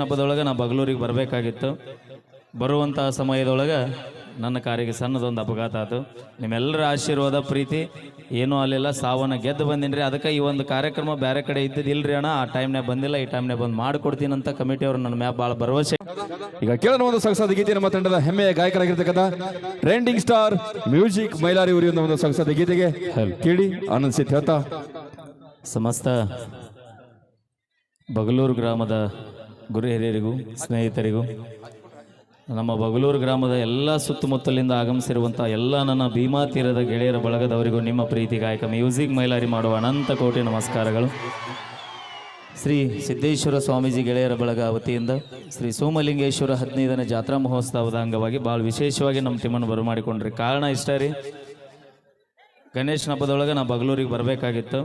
ಹಬ್ಬದೊಳಗೆ ನಾ ಬಗಲೂರಿಗೆ ಬರಬೇಕಾಗಿತ್ತು. ಬರುವಂತಹ ಸಮಯದೊಳಗೆ ನನ್ನ ಕಾರಿಗೆ ಸಣ್ಣದೊಂದು ಅಪಘಾತ ಆಯ್ತು ನಿಮ್ಮೆಲ್ಲರ ಆಶೀರ್ವಾದ ಪ್ರೀತಿ ಏನೂ ಅಲ್ಲೆಲ್ಲ. ಸಾವನ್ನ ಗೆದ್ದು ಬಂದಿನ್ರಿ. ಅದಕ್ಕೆ ಈ ಒಂದು ಕಾರ್ಯಕ್ರಮ ಬೇರೆ ಕಡೆ ರೀ ಅಣ್ಣ. ಆ ಟೈಮ್ನೇ ಬಂದಿಲ್ಲ ಈ ಟೈಮ್ನೇ ಬಂದು ಮಾಡಿಕೊಡ್ತೀನಿ ಅಂತ ಕಮಿಟಿಯವರು ನನ್ನ ಮ್ಯಾಪ್ ಭಾಳ ಭರವಸೆ. ಈಗ ಕೇಳೋಣ ಒಂದು ಸೊಗಸಾದ ಗೀತೆ ನಮ್ಮ ತಂಡದ ಹೆಮ್ಮೆಯ ಗಾಯಕರಾಗಿರ್ತಕ್ಕಂಥ ಟ್ರೆಂಡಿಂಗ್ ಸ್ಟಾರ್ ಮ್ಯೂಸಿಕ್ ಮೈಲಾರಿ ಊರಿನ ಒಂದು ಸೊಗಸಾದ ಗೀತೆಗೆ ಕೇಳಿ ಆನಂದಿಸಿ ಹೇಳ್ತಾ. ಸಮಸ್ತ ಬಗಲೂರು ಗ್ರಾಮದ ಗುರು ಹಿರಿಯರಿಗೂ, ಸ್ನೇಹಿತರಿಗೂ, ನಮ್ಮ ಬಗಲೂರು ಗ್ರಾಮದ ಎಲ್ಲ ಸುತ್ತಮುತ್ತಲಿಂದ ಆಗಮಿಸಿರುವಂಥ ಎಲ್ಲ ನನ್ನ ಭೀಮಾ ತೀರದ ಗೆಳೆಯರ ಬಳಗದವರಿಗೂ ನಿಮ್ಮ ಪ್ರೀತಿ ಗಾಯಕ ಮ್ಯೂಸಿಕ್ ಮೈಲಾರಿ ಮಾಡುವ ಅನಂತ ಕೋಟಿ ನಮಸ್ಕಾರಗಳು. ಶ್ರೀ ಸಿದ್ದೇಶ್ವರ ಸ್ವಾಮೀಜಿ ಗೆಳೆಯರ ಬಳಗ ವತಿಯಿಂದ ಶ್ರೀ ಸೋಮಲಿಂಗೇಶ್ವರ ಹದಿನೈದನೇ ಜಾತ್ರಾ ಮಹೋತ್ಸವದ ಅಂಗವಾಗಿ ಭಾಳ ವಿಶೇಷವಾಗಿ ನಮ್ಮ ತಿಮ್ಮನ್ನು ಬರಮಾಡಿಕೊಂಡ್ರಿ ಕಾರಣ ಇಷ್ಟ ರೀ. ಗಣೇಶನ ಹಬ್ಬದೊಳಗೆ ನಾ ಬಗಲೂರಿಗೆ ಬರಬೇಕಾಗಿತ್ತು.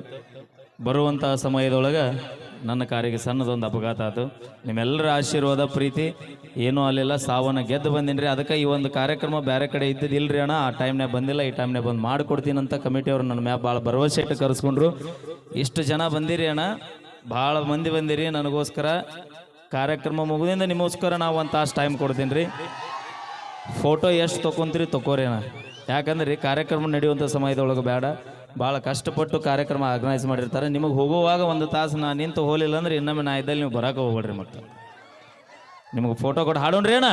ಬರುವಂತಹ ಸಮಯದೊಳಗೆ ನನ್ನ ಕಾರಿಗೆ ಸಣ್ಣದೊಂದು ಅಪಘಾತ ಆಯಿತು ನಿಮ್ಮೆಲ್ಲರ ಆಶೀರ್ವಾದ, ಪ್ರೀತಿ, ಏನೂ ಅಲ್ಲೆಲ್ಲ. ಸಾವನ್ನು ಗೆದ್ದು ರೀ ಅದಕ್ಕೆ ಈ ಒಂದು ಕಾರ್ಯಕ್ರಮ ಬೇರೆ ಕಡೆ ರೀ ಅಣ್ಣ. ಆ ಟೈಮ್ನಾಗ ಬಂದಿಲ್ಲ, ಈ ಟೈಮ್ನಾಗ ಬಂದು ಮಾಡಿಕೊಡ್ತೀನಿ ಅಂತ ಕಮಿಟಿಯವರು ನನ್ನ ಮ್ಯಾಪ್ ಭಾಳ ಭರವಸೆ ಇಟ್ಟು ಕರೆಸ್ಕೊಂಡ್ರು. ಇಷ್ಟು ಜನ ಬಂದಿರಿ ಅಣ್ಣ. ಭಾಳ ಮಂದಿ ಬಂದಿರಿ. ನನಗೋಸ್ಕರ ಕಾರ್ಯಕ್ರಮ ಮುಗಿದಿಂದ ನಿಮಗೋಸ್ಕರ ನಾವು ಒಂದು ತಾಸು ಟೈಮ್ ಕೊಡ್ತೀನಿ ರೀ ಫೋಟೋ ಎಷ್ಟು ತೊಗೊಂತೀರಿ ತೊಗೋರಿ ಅಣ್ಣ. ಯಾಕಂದ್ರೆ ಕಾರ್ಯಕ್ರಮ ನಡೆಯುವಂಥ ಸಮಯದೊಳಗೆ ಬೇಡ ಭಾಳ ಕಷ್ಟಪಟ್ಟು ಕಾರ್ಯಕ್ರಮ ಆರ್ಗನೈಸ್ ಮಾಡಿರ್ತಾರೆ. ನಿಮಗೆ ಹೋಗುವಾಗ ಒಂದು ತಾಸು ನಾನು ನಿಂತು ಹೋಲಿಲ್ಲ ಅಂದ್ರೆ ಇನ್ನೊಮ್ಮೆ ನಾ ಇದ್ದಲ್ಲಿ ನೀವು ಬರಕ ಹೋಗ್ಬೇಡ್ರಿ ಮತ್ತೆ ನಿಮಗೆ ಫೋಟೋ ಕೊಟ್ಟು ಹಾಡೋಣ್ರಿ ಅಣ್ಣ.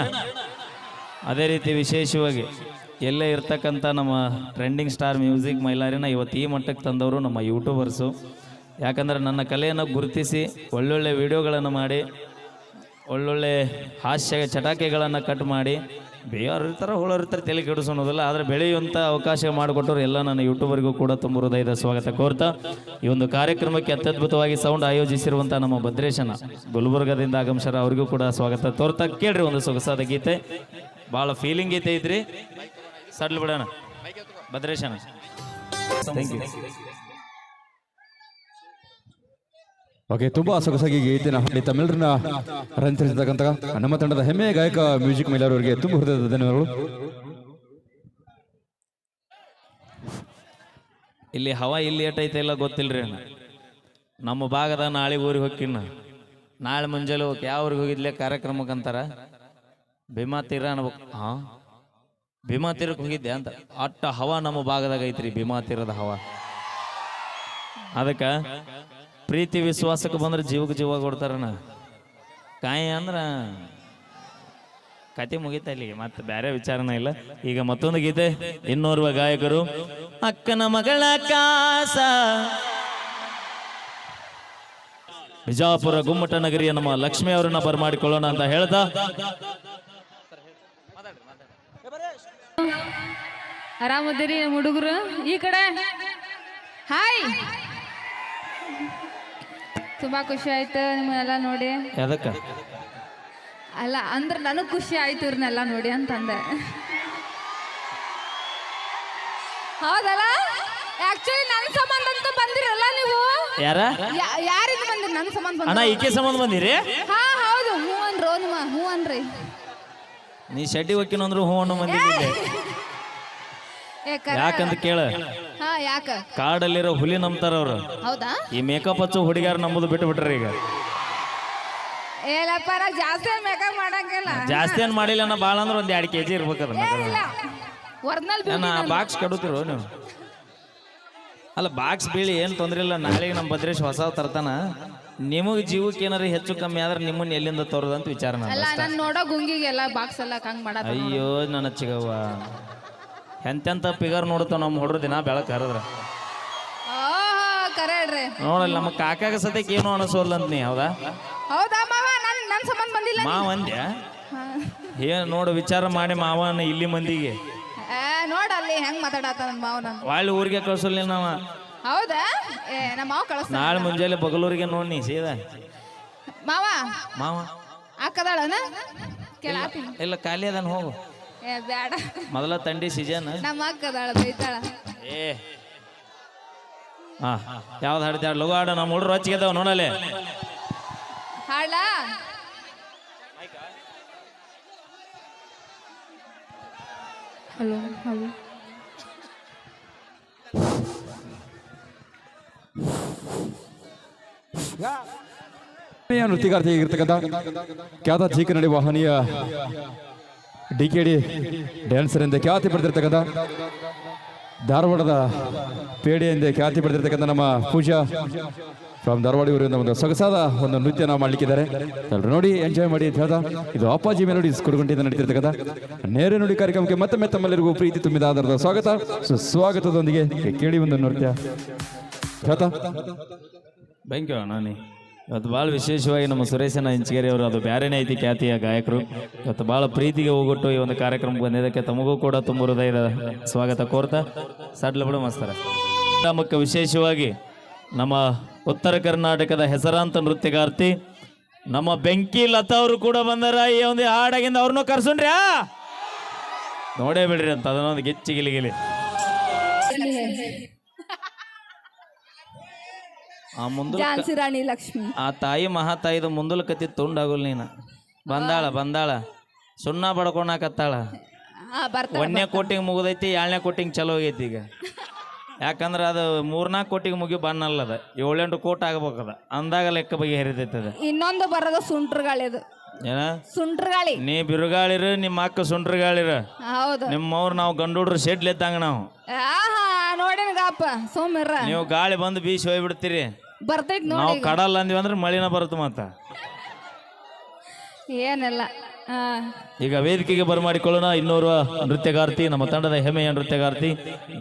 ಅದೇ ರೀತಿ ವಿಶೇಷವಾಗಿ ಎಲ್ಲೇ ಇರ್ತಕ್ಕಂಥ ನಮ್ಮ ಟ್ರೆಂಡಿಂಗ್ ಸ್ಟಾರ್ ಮ್ಯೂಸಿಕ್ ಮೈಲಾರಿನ ಇವತ್ತು ಈ ಮಟ್ಟಕ್ಕೆ ತಂದವರು ನಮ್ಮ ಯೂಟ್ಯೂಬರ್ಸು ಯಾಕಂದ್ರೆ ನನ್ನ ಕಲೆಯನ್ನು ಗುರುತಿಸಿ ಒಳ್ಳೊಳ್ಳೆ ವಿಡಿಯೋಗಳನ್ನು ಮಾಡಿ, ಒಳ್ಳೊಳ್ಳೆ ಹಾಸ್ಯ ಚಟಾಕಿಗಳನ್ನು ಕಟ್ ಮಾಡಿ ಬೇಯವ್ರು ಇರ್ತಾರೆ, ಹುಳೋರು ಇರ್ತಾರೆ, ತಲೆ ಕೆಡಿಸೋದಿಲ್ಲ ಆದರೆ ಬೆಳೆಯುವಂಥ ಅವಕಾಶ ಮಾಡಿಕೊಟ್ಟವ್ರು ಎಲ್ಲ ನನ್ನ ಯೂಟ್ಯೂಬರ್ಗೂ ಕೂಡ ತುಂಬ ಹೃದಯದ ಸ್ವಾಗತ ಕೋರ್ತಾ. ಈ ಒಂದು ಕಾರ್ಯಕ್ರಮಕ್ಕೆ ಅತ್ಯದ್ಭುತವಾಗಿ ಸೌಂಡ್ ಆಯೋಜಿಸಿರುವಂಥ ನಮ್ಮ ಭದ್ರೇಶನ ಗುಲ್ಬರ್ಗದಿಂದ ಆಗಮಿಸರ ಅವ್ರಿಗೂ ಕೂಡ ಸ್ವಾಗತ ತೋರ್ತಾ ಕೇಳ್ರಿ ಒಂದು ಸೊಗಸಾದ ಗೀತೆ. ಭಾಳ ಫೀಲಿಂಗ್ ಗೀತೆ ಐತ್ರಿ. ಸಡ್ಲ್ ಬಿಡೋಣ. ಭದ್ರೇಶನ. ಥ್ಯಾಂಕ್ ಯು ಓಕೆ, ತುಂಬಾ ಸೊಗಸಾಗಿ ಗೀತೆನ ಹಾಡಿ ತಮಿಳರನ್ನ ರಂಜಿಸಿರ್ತಕ್ಕಂಥ ನಮ್ಮ ತಂಡದ ಹೆಮ್ಮೆಯ ಗಾಯಕ ಮ್ಯೂಸಿಕ್ ಮೇಲೆ ಅವರಿಗೆ ತುಂಬ ಹೃದಯದ ಧನ್ಯವಾದಗಳು. ಇಲ್ಲಿ ಹವಾ ಇಲ್ಲಿ ಏಟೈತೆ ಇಲ್ಲ ಗೊತ್ತಿಲ್ರಿ ನಮ್ಮ ಭಾಗದ ನಾಳೆ ಊರಿಗೆ ಹೋಗಿನ್ನ ನಾಳೆ ಮುಂಜಾನೆ ಹೋಗಿ ಯಾವ ಊರಿಗೆ ಹೋಗಿದ್ಲೆ ಕಾರ್ಯಕ್ರಮಕ್ಕೆ ಅಂತಾರ? ಭೀಮಾ ತೀರ ಅನ್ಬೇಕು. ಹಾಂ? ಭೀಮಾ ತೀರಕ್ಕೆ ಹೋಗಿದ್ದೆ ಅಂತ. ಅಟ್ಟ ಹವಾ ನಮ್ಮ ಭಾಗದಾಗ ಐತ್ರಿ ಭೀಮಾ ತೀರದ ಹವಾ. ಅದಕ್ಕೆ ಪ್ರೀತಿ ವಿಶ್ವಾಸಕ್ಕೆ ಬಂದ್ರೆ ಜೀವಕ್ಕೆ ಜೀವ ಕೊಡ್ತಾರಣ್ಣ ಕಾಯಿ ಅಂದ್ರ ಕತೆ ಮುಗಿತ ಇಲ್ಲಿಗೆ ಮತ್ತೆ ಬೇರೆ ವಿಚಾರನ ಇಲ್ಲ. ಈಗ ಮತ್ತೊಂದು ಗೀತೆ, ಇನ್ನೋರ್ವ ಗಾಯಕರು, ಅಕ್ಕನ ಮಗಳ ಕಾಸ ಬಿಜಾಪುರ ಗುಮ್ಮಟ ನಗರಿಯ ನಮ್ಮ ಲಕ್ಷ್ಮಿ ಅವರನ್ನ ಬರಮಾಡಿಕೊಳ್ಳೋಣ ಅಂತ ಹೇಳ್ತಾ. ಆರಾಮದಿರಿ ನಮ್ಮ ಹುಡುಗರು, ಈ ಕಡೆ. ಹಾಯ್. ತುಂಬಾ ಖುಷಿ ಆಯ್ತು ನಿಮ್ಮನ್ನೆಲ್ಲ ನೋಡಿ. ಎದಕ್ಕ ಅಲ್ಲ ಅಂದ್ರೆ ನನಗೆ ಖುಷಿ ಆಯ್ತು ಇವ್ರನ್ನೆಲ್ಲ ನೋಡಿ ಅಂತಂದೆ. ಹೌದಲ್ಲ? ಆಕ್ಚುಲಿ ನನ್ನ ಸಂಬಂಧ ಅಂತ ಬಂದಿರಲ್ಲ ನೀವು? ಯಾರ? ಯಾ- ಯಾರಿಂದ ಬಂದಿರಿ? ನನ್ನ ಸಂಬಂಧ ಅಣ್ಣ ಬಂದ ಈಕೆ ಸಂಬಂಧ ಬಂದಿರಿ? ಹಾ ಹೌದು. ಹ್ಞೂ ಅನ್ರೋ ನಿಮ್ಮ ಹ್ಞೂ ಅನ್ರಿ ನೀ ಶೆಟ್ಟಿ ಹೊಕ್ಕಿನ ಅಂದ್ರು ಹೂ ಅನ್ನೋ ಕರೆ ಯಾಕಂತ ಕೇಳ. ಹಾ ಯಾಕ? ಕಾಡಲ್ಲಿರೋ ಹುಲಿ ನಂಬ್ತಾರ ಅವ್ರು ಹೌದಾ? ಈ ಮೇಕಪ್ ಹಚ್ಚು ಹುಡುಗ್ಯಾರ ನಂಬುದು ಬಿಟ್ಟು ಬಿಟ್ರಿ ಈಗ. ಏಲಪ್ಪ ನಾ ಜಾಸ್ತಿ ಮೇಕಪ್ ಮಾಡಂಗಿಲ್ಲ. ಜಾಸ್ತಿ ಏನ್ ಮಾಡಿಲ್ಲ ನಾ ಭಾಳ ಅಂದ್ರೆ ಒಂದ್ ಎರಡು ಕೆಜಿ ಇರ್ಬೇಕದ ನಾ ಬಾಕ್ಸ್ ಕಡುತ್ತಿರೋ ನೀವು? ಅಲ್ಲ ಬಾಕ್ಸ್ ಬೀಳಿ ಏನು ತೊಂದ್ರೆ ಇಲ್ಲ. ನಾಳೆಗೆ ನಮ್ಮ ಭದ್ರೇಶ್ ಹೊಸ ತರ್ತಾನ. ನಿಮಗೆ ಜೀವಕ್ಕೆ ಏನಾರ ಹೆಚ್ಚು ಕಮ್ಮಿ ಆದ್ರೆ ನಿಮ್ಮನ್ನ ಎಲ್ಲಿಂದ ತರೋದು ಅಂತ ವಿಚಾರ ಅಲ್ಲ ನಾನು ನೋಡೋ ಗುಂಗಿಗೆಲ್ಲ ಬಾಕ್ಸ್ ಎಲ್ಲ ಹಂಗ್ ಮಾಡ ಅಯ್ಯೋ ನನ್ನ ಚಿಗವ್ವ. ಎಂತೆಂತ ಪಿಗರ್ ನೋಡ್ತಾವ ನಮ್ಮ ಹುಡ್ರು ದಿನ ಬೆಳಕು ಹರಿದ್ರೆ. ಕರೆ ಹೇಳ್ರಿ ನೋಡಲ್ಲ ನಮ್ಮ ಕಾಕಾಗ ಸದ್ಯಕ್ಕೆ ಏನು ಅನಿಸೋಲ್ಲ ಅಂತ ನೀ ಹೌದಾ? ಹೌದಾ ಮಾವ? ನನ್ ನನ್ ಸಂಬಂಧ ಬಂದಿಲ್ಲ ಮಾವ ಅಂದ್ಯ? ಏನು ನೋಡು ವಿಚಾರ ಮಾಡಿ ಮಾವನ ಇಲ್ಲಿ ಮಂದಿಗೆ. ಏ ನೋಡ ಅಲ್ಲಿ ಹೆಂಗ್ ಮಾವ ನನ್ ಒಳ್ಳೆ ಊರಿಗೆ ಕಳ್ಸಲ್ಲ ನಾವ. ಹೌದಾ? ಏ ನಮ್ಮ ಮಾವ ಕಳಿಸ್ತ ನಾಳೆ ಮುಂಜಾನೆ ಬಗಲೂರಿಗೆ ನೋಡಿ ಸೀದಾ. ಮಾವ? ಮಾವ? ಹಾಕದಾಳನ ಕೇಳಾತೀನಿ ಇಲ್ಲ ಖಾಲಿ ಅದನ್ನ ಹೋಗು. ಏ ಬೇಡ ಮೊದಲ ತಂಡಿ ಸೀಸನ್ ನಮ್ಮ ಅಕ್ಕದಾಳ ಬೈತಾಳ. ಏ. ಹಾ ಯಾವ್ದು ಹಾಡ್ತಾಳ ಹಾಡು ಲಘು ಹಾಡು ನಮ್ಮ ಹುಡುಗರು ಹಚ್ಚಿಗೆದಾವ ನೋಡಲೆ ಹಾಡ ಹಲೋ ಹಲೋ. ನೃತ್ಯಗಾರ್ತಿಯಾಗಿರ್ತಕ್ಕಂಥ ಖ್ಯಾತ ಚೀಕನಡಿ ವಾಹನಿಯ ಡಿ ಕೆ ಡಿ ಡ್ಯಾನ್ಸರ್ ಎಂದೇ ಖ್ಯಾತಿ ಪಡೆದಿರ್ತಕ್ಕಂಥ ಧಾರವಾಡದ ಪೇಡೆ ಎಂದೇ ಖ್ಯಾತಿ ಪಡೆದಿರ್ತಕ್ಕಂಥ ನಮ್ಮ ಪೂಜಾ ಫ್ರಮ್ ಧಾರವಾಡ ಇವರಿಂದ ಒಂದು ಸೊಗಸಾದ ಒಂದು ನೃತ್ಯನ ಮಾಡಲಿಕ್ಕಿದ್ದಾರೆ. ಎಲ್ಲರೂ ನೋಡಿ, ಎಂಜಾಯ್ ಮಾಡಿ ಅಂತ ಹೇಳ್ತಾ ಇದು ಅಪ್ಪಾಜಿ ಮೆಲೋಡೀಸ್ ಕುಡುಗುಂಟಿಯಿಂದ ನಡೀತಿರ್ತಕ್ಕಂಥ ನೇರ ನುಡಿ ಕಾರ್ಯಕ್ರಮಕ್ಕೆ ಮತ್ತೊಮ್ಮೆ ತಮ್ಮೆಲ್ಲರಿಗೂ ಪ್ರೀತಿ ತುಂಬಿದ ಆಧಾರದ ಸ್ವಾಗತ. ಸುಸ್ವಾಗತದೊಂದಿಗೆ ಕೇಳಿ ಒಂದು ನೃತ್ಯ. ಹೇಳ್ತಾ. ಬ್ಯಾಂಕ್ ನಾನಿ ಇವತ್ತು ಭಾಳ ವಿಶೇಷವಾಗಿ ನಮ್ಮ ಸುರೇಶನ ಇಂಚಗೇರಿ ಅವರು ಅದು ಬ್ಯಾರೇನೇ ಐತಿ ಖ್ಯಾತಿಯ ಗಾಯಕರು. ಇವತ್ತು ಭಾಳ ಪ್ರೀತಿಗೆ ಹೋಗೊಟ್ಟು ಈ ಒಂದು ಕಾರ್ಯಕ್ರಮಕ್ಕೆ ಬಂದಿದ್ದಕ್ಕೆ ತಮಗೂ ಕೂಡ ತುಂಬ ಹೃದಯದ ಸ್ವಾಗತ ಕೋರ್ತಾ. ಸಡ್ಲ ಬಿಡು ಮಸ್ತರ. ವಿಶೇಷವಾಗಿ ನಮ್ಮ ಉತ್ತರ ಕರ್ನಾಟಕದ ಹೆಸರಾಂತ ನೃತ್ಯಗಾರ್ತಿ, ನಮ್ಮ ಬೆಂಕಿ ಲತಾ ಅವರು ಕೂಡ ಬಂದಾರ. ಈ ಒಂದು ಹಾಡಾಗಿಂದ ಅವ್ರನ್ನೂ ಕರ್ಸುಂಡ್ರ್ಯಾ ನೋಡೇ ಬಿಡ್ರಿ ಅಂತ, ಅದನ್ನೊಂದು ಗಿಚ್ಚಿ ಗಿಲಿ ಆ ಮುಂದೆ ಝಾನ್ಸಿ ರಾಣಿ ಲಕ್ಷ್ಮಿ. ಆ ತಾಯಿ ಮಹಾತಾಯಿದು ಮುಂದಲ ಕತ್ತಿ ತುಂಡಾಗುಲ್ ನೀನು. ಬಂದಾಳ ಬಂದಾಳ. ಸುಣ್ಣ ಬಡ್ಕೊಳಕತ್ತಾಳ ಒಂದನೇ ಕೋಟಿಂಗ್ ಮುಗಿದೈತಿ ಏಳನೇ ಕೋಟಿಂಗ್ ಚಲೋ ಆಗೈತಿ ಈಗ. ಯಾಕಂದ್ರೆ ಅದು ಮೂರ್ನಾಲ್ಕು ಕೋಟಿಗೆ ಮುಗಿ ಬನ್ನಲ್ಲದ ಏಳೆಂಟು ಕೋಟಿ ಆಗ್ಬೇಕದ. ಅಂದಾಗ ಲೆಕ್ಕ ಬಗ್ಗೆ ಹರಿದೈತೆ ಅದು. ಇನ್ನೊಂದು ಬರೋದು ಸುಂಟ್ರ ಗಾಳಿ ಅದು. ಏನ? ಸುಂಟ್ರ ಗಾಳಿ ನೀ ಬಿರುಗಾಳಿರ ನಿಮ್ಮ ಅಕ್ಕ ಸುಂಟ್ರಗಾಳಿರ. ಹೌದು. ನಿಮ್ಮವ್ರು ನಾವು ಗಂಡುಡ್ರು ಶೆಡ್ಲ್ ಎದ್ದಂಗ ನಾವು. ಆಹಾ ನೋಡೇನ ಗಾಪ ಸೋಮಿರ ನೀವು ಗಾಳಿ ಬಂದು ಬೀಸಿ ಹೋಗ್ಬಿಡ್ತೀರಿ. ಬರ್ತೈತ್ ನೋಡಿ ನಾವು ಕಡಲ್ ಅಂದ್ವಿ ಅಂದ್ರೆ ಮಳಿನ ಬರುತ್ತೆ ಮತ್ತ ಏನಿಲ್ಲ ಈಗ ವೇದಿಕೆಗೆ ಬರಮಾಡಿಕೊಳ್ಳೋಣ. ಇನ್ನೋರ್ವ ನೃತ್ಯಗಾರ್ತಿ ನಮ್ಮ ತಂಡದ ಹೆಮ್ಮೆಯ ನೃತ್ಯಗಾರ್ತಿ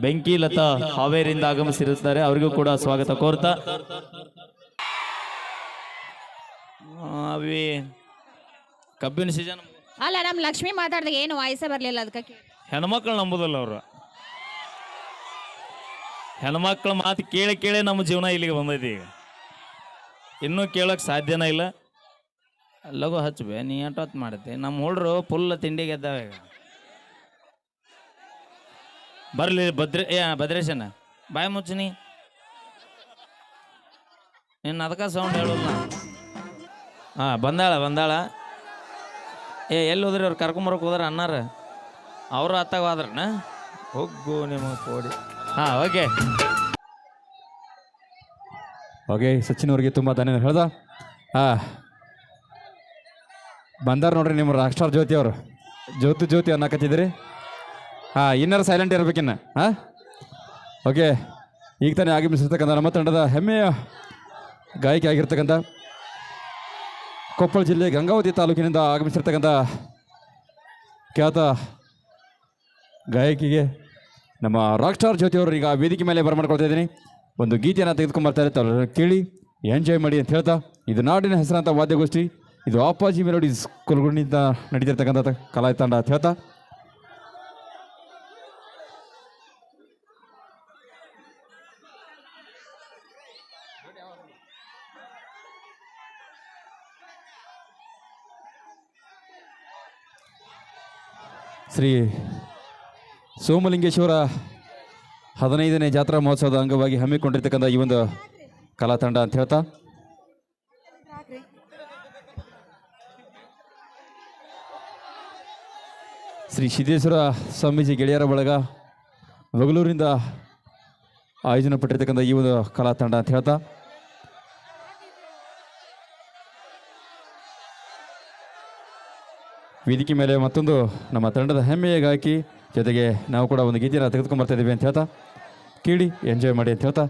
ಬೆಂಕಿ ಲತಾ ಹಾವೇರಿಂದ ಆಗಮಿಸಿರುತ್ತಾರೆ. ಅವರಿಗೂ ಕೂಡ ಸ್ವಾಗತ ಕೋರ್ತಾ. ಆ, ಅವಿ ಕಬ್ಬಿನ ಸೀಸನ್ ಅಲ್ಲ ನಮ್ ಲಕ್ಷ್ಮಿ ಮಾತಾಡ್ದಾಗ ಏನು ವಾಯ್ಸೇ ಬರಲಿಲ್ಲ ಅದಕ್ಕೆ ಹೆಣ್ಮಕ್ಳು ನಂಬುದಲ್ಲ ಅವರು. ಹೆಣ್ಮಕ್ಳ ಮಾತು ಕೇಳಿ ಕೇಳಿ ನಮ್ಮ ಜೀವನ ಇಲ್ಲಿಗೆ ಬಂದೈತಿ ಈಗ. ಇನ್ನೂ ಕೇಳೋಕೆ ಸಾಧ್ಯನೇ ಇಲ್ಲ. ಲಘು ಹಚ್ಚಬೇ ನೀ ಎಂಟೊತ್ತು ಮಾಡುತ್ತೆ ನಮ್ಮ ಹುಡ್ರು ಫುಲ್ ತಿಂಡಿಗೆ ಎದ್ದಾವ ಈಗ. ಬರಲಿ ಭದ್ರೆ ಏ ಭದ್ರೇಶನ ಬಾಯ್ ಮುಚ್ಚನಿ ನಿನ್ನ ಅದಕ್ಕೆ ಸೌಂಡ್ ಹೇಳಲ್ಲ ಹಾಂ ಬಂದಾಳ ಬಂದಾಳ. ಏ ಎಲ್ಲಿ ಹೋದ್ರಿ ಅವ್ರು ಕರ್ಕೊಂಬರಕ್ಕೆ ಹೋದ್ರ ಅನ್ನಾರ ಅವರು ಅತ್ತಾಗ ಹೋದ್ರಣ್ಣ ಹೋಗು ನಿಮ್ಮ ಕೋಡಿ. ಹಾಂ ಓಕೆ ಓಕೆ ಸಚಿನ್ ಅವರಿಗೆ ತುಂಬ ಧನ್ಯವಾದ. ಹೇಳ್ದ? ಹಾಂ. ಬಂದಾರ ನೋಡ್ರಿ ನಿಮ್ಮ ರಾಕ್ ಸ್ಟಾರ್ ಜ್ಯೋತಿ ಅವರು. ಜ್ಯೋತಿ ಜ್ಯೋತಿ ಅನ್ನಕತ್ತಿದ್ರಿ. ಹಾಂ, ಇನ್ನಾರು ಸೈಲೆಂಟ್ ಇರ್ಬೇಕಿನ್ನ ಹಾಂ? ಓಕೆ ಈಗ ತಾನೇ ಆಗಮಿಸಿರ್ತಕ್ಕಂಥ ನಮ್ಮ ತಂಡದ ಹೆಮ್ಮೆಯ ಗಾಯಕಿ ಆಗಿರ್ತಕ್ಕಂಥ ಕೊಪ್ಪಳ ಜಿಲ್ಲೆ ಗಂಗಾವತಿ ತಾಲೂಕಿನಿಂದ ಆಗಮಿಸಿರ್ತಕ್ಕಂಥ ಖ್ಯಾತ ಗಾಯಕಿಗೆ ನಮ್ಮ ರಾಕ್ ಸ್ಟಾರ್ ಜ್ಯೋತಿ ಅವರು ಈಗ ವೇದಿಕೆ ಮೇಲೆ ಬರಮಾಡ್ಕೊಳ್ತಾ ಇದ್ದೀನಿ. ಒಂದು ಗೀತೆಯನ್ನು ತೆಗೆದುಕೊಂಡ್ಬರ್ತಾರೆ ತಾವು ಕೇಳಿ, ಎಂಜಾಯ್ ಮಾಡಿ ಅಂತ ಹೇಳ್ತಾ, ಇದು ನಾಡಿನ ಹೆಸರಾಂತ ವಾದ್ಯಗೋಷ್ಠಿ, ಇದು ಅಪ್ಪಾಜಿ ಮೆಲೋಡಿ ಕುಲ್ಗುಣಿಯಿಂದ ನಡೀತಿರ್ತಕ್ಕಂಥ ಕಲಾ ತಂಡ ಅಂತ ಹೇಳ್ತಾ. ಶ್ರೀ ಸೋಮಲಿಂಗೇಶ್ವರ ಹದಿನೈದನೇ ಜಾತ್ರಾ ಮಹೋತ್ಸವದ ಅಂಗವಾಗಿ ಹಮ್ಮಿಕೊಂಡಿರ್ತಕ್ಕಂಥ ಈ ಒಂದು ಕಲಾ ತಂಡ ಅಂತ ಹೇಳ್ತಾ. ಶ್ರೀ ಸಿದ್ದೇಶ್ವರ ಸ್ವಾಮೀಜಿ ಗೆಳೆಯರ ಬಳಗ ಬಗಲೂರಿಂದ ಆಯೋಜನೆ ಪಟ್ಟಿರ್ತಕ್ಕಂಥ ಈ ಒಂದು ಕಲಾ ತಂಡ ಅಂತ ಹೇಳ್ತಾ. ವೇದಿಕೆ ಮೇಲೆ ಮತ್ತೊಂದು ನಮ್ಮ ತಂಡದ ಹೆಮ್ಮೆಯ ಗಾಯಕಿ ಜೊತೆಗೆ ನಾವು ಕೂಡ ಒಂದು ಗೀತೆಯನ್ನು ತೆಗೆದುಕೊಂಡು ಬರ್ತಾ ಇದ್ದೀವಿ ಅಂತ ಹೇಳ್ತಾ, ಕೇಳಿ ಎಂಜಾಯ್ ಮಾಡಿ ಅಂತ ಹೇಳ್ತಾ.